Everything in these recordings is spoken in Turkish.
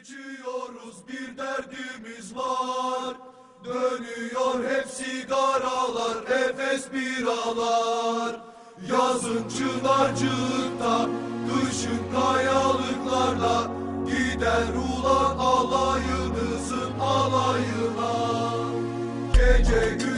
içiyoruz bir derdimiz var. Dönüyor hep sigaralar Efes biralar. Yazın çınarcıkta Kışın kayalıklarla. Gider ulan alayınızın alayına. Gece gündüz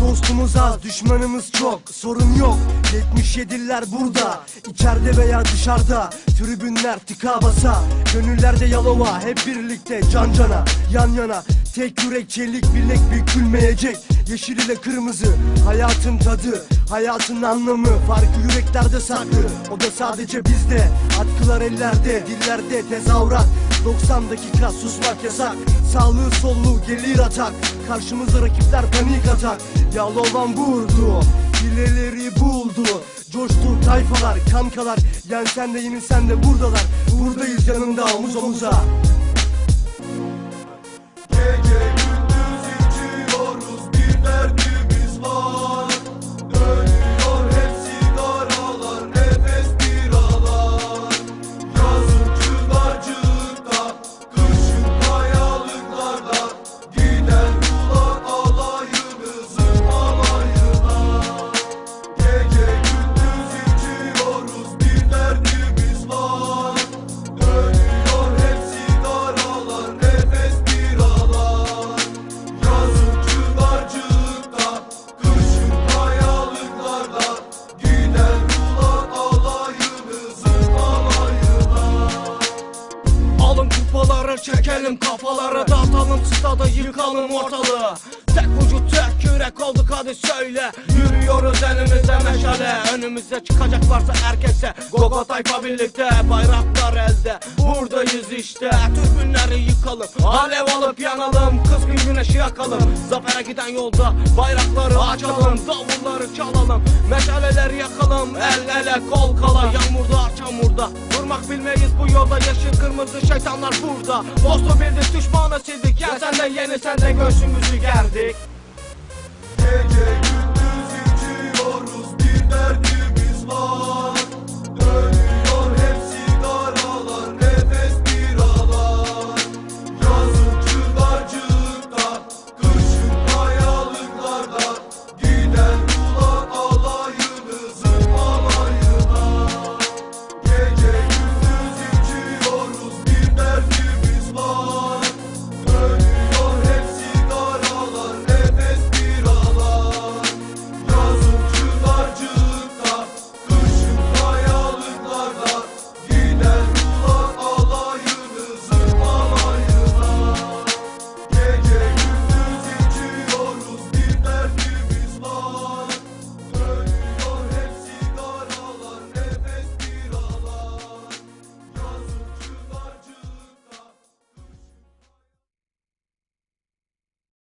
Dostumuz az, düşmanımız çok Sorun yok, 77'ler burada İçeride veya dışarıda. Tribünler tıka basa Gönüllerde yalova Hep birlikte can cana Yan yana. Tek yürek çelik bilek bükülmeyecek Yeşil ile kırmızı Hayatın tadı Hayatın anlamı. Farkı yüreklerde saklı O da sadece bizde. Atkılar ellerde Dillerde tezahürat 90 dakika susmak yasak. Sağlığı solluğu gelir atak. Karşımızda rakipler panik atak. Yağlı olan vurdu. Hileleri buldu. Coştu tayfalar kankalar. Yensen de yenilsen de buradalar. Buradayız yanında omuz omuza çekelim kafaları Dağıtalım stada yıkalım ortalığı. Tek vücut tek yürek olduk hadi söyle. Yürüyoruz elimizde meşale. Önümüze çıkacak varsa erkekse Gogo tayfa birlikte bayraklar elde. Buradayız işte Türbünleri yıkalım. Alev alıp yanalım Kızgın güneşi yakalım. Zafere giden yolda bayrakları açalım Davulları çalalım. Meşaleleri yakalım El ele kol kala Yağmurda Durmak bilmeyiz bu yolda Yeşil kırmızı şeytanlar burada. Dostu bildik düşmanı sildik. Gel sen de yeni sen de göğsümüzü gerdik